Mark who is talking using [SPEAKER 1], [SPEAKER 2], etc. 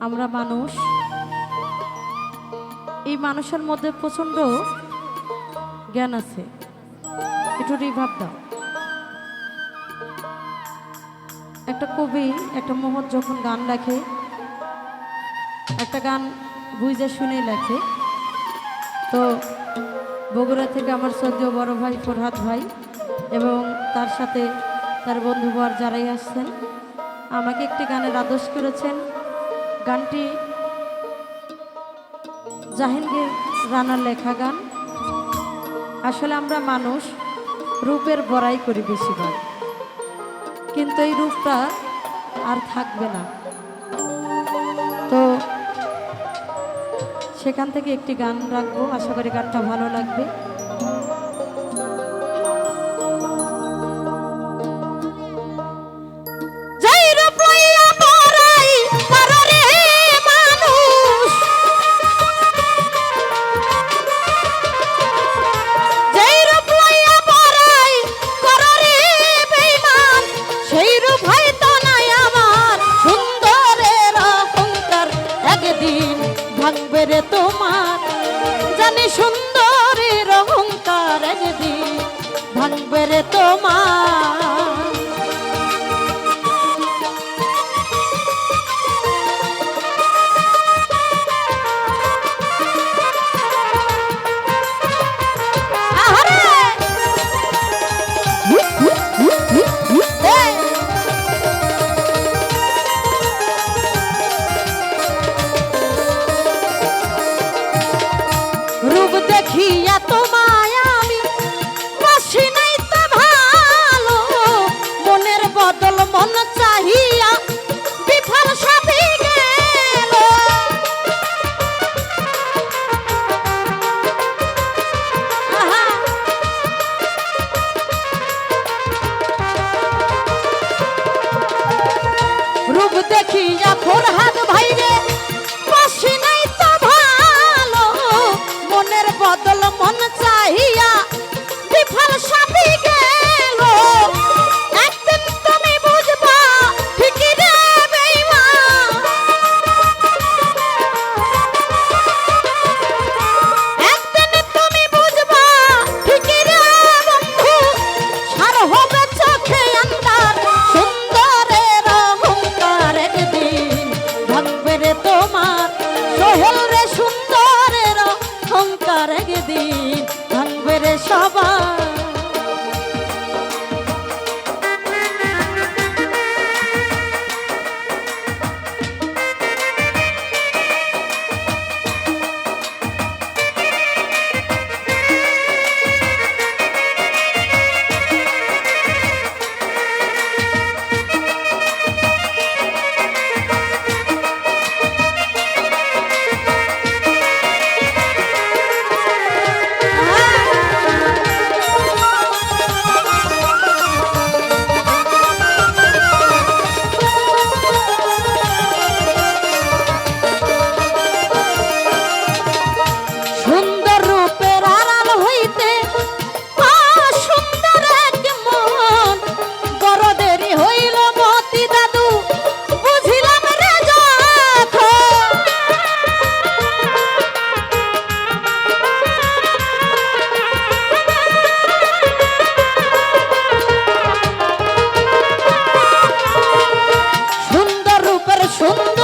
[SPEAKER 1] আমরা মানুষ, এই মানুষের মধ্যে প্রচণ্ড জ্ঞান আছে। একটু রিভাব দাও। একটা কবি, একটা মোহর যখন গান লেখে, একটা গান বুঝে শুনে লেখে, তো বগুড়া থেকে আমার সদ্য বড় ভাই ফরহাদ ভাই এবং তার সাথে তার বন্ধুবর যারাই আসছেন, আমাকে একটি গানের আদর্শ করেছেন। গানটি জাহাঙ্গীর রানার লেখা গান। আসলে আমরা মানুষ রূপের বড়াই করি বেশিরভাগ। কিন্তু এই রূপটা আর থাকবে না। তো সেখান থেকে একটি গান রাখব। আশা করি গানটা ভালো লাগবে। fondo.